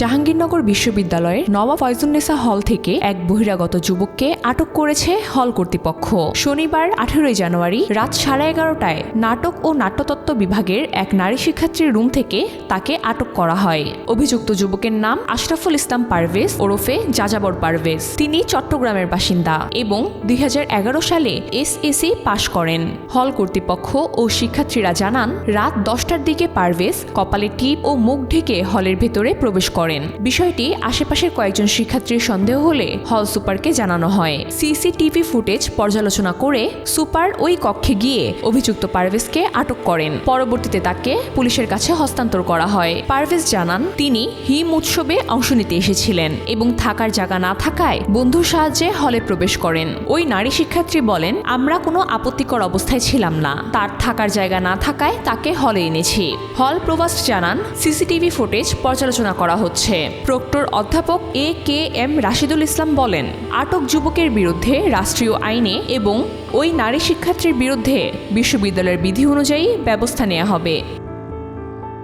জাহাঙ্গীরনগর বিশ্ববিদ্যালয়ের নবাব ফয়জুন্নেসা হল থেকে এক বহিরাগত যুবককে আটক করেছে হল কর্তৃপক্ষ। শনিবার, আঠেরোই জানুয়ারি রাত সাড়ে এগারোটায় নাটক ও নাট্যতত্ত্ব বিভাগের এক নারী শিক্ষার্থীর রুম থেকে তাকে আটক করা হয়। অভিযুক্ত যুবকের নাম আশরাফুল ইসলাম পারভেজ ওরফে যাযাবর পারভেজ। তিনি চট্টগ্রামের বাসিন্দা এবং দুই হাজার এগারো সালে এস এসএসসি পাশ করেন। হল কর্তৃপক্ষ ও শিক্ষার্থীরা জানান, রাত দশটার দিকে পারভেজ কপালে টিপ ও মুখ ঢেকে হলের ভেতরে প্রবেশ করেন। বিষয়টি আশেপাশের কয়েকজন শিক্ষার্থীর সন্দেহ হলে হল সুপারকে জানানো হয়। সিসিটিভি ফুটেজ পর্যালোচনা করে সুপার ওই কক্ষে গিয়ে অভিযুক্ত পারভেজকে আটক করেন। পরবর্তীতে তাকে পুলিশের কাছে হস্তান্তর করা হয়। পারভেজ জানান, তিনি হিম উৎসবে অংশ নিতে এসেছিলেন এবং থাকার জায়গা না থাকায় বন্ধুর সাহায্যে হলে প্রবেশ করেন। ওই নারী শিক্ষার্থী বলেন, আমরা কোনো আপত্তিকর অবস্থায় ছিলাম না। তার থাকার জায়গা না থাকায় তাকে হলে এনেছি। হল প্রভাস্ট জানান, সিসিটিভি ফুটেজ পর্যালোচনা করা হচ্ছে। প্রক্টর অধ্যাপক এ কে এম রাশিদুল ইসলাম বলেন, আটক যুবকের বিরুদ্ধে রাষ্ট্রীয় আইনে এবং ওই নারী শিক্ষার্থীর বিরুদ্ধে বিশ্ববিদ্যালয়ের বিধি অনুযায়ী ব্যবস্থা নেওয়া হবে।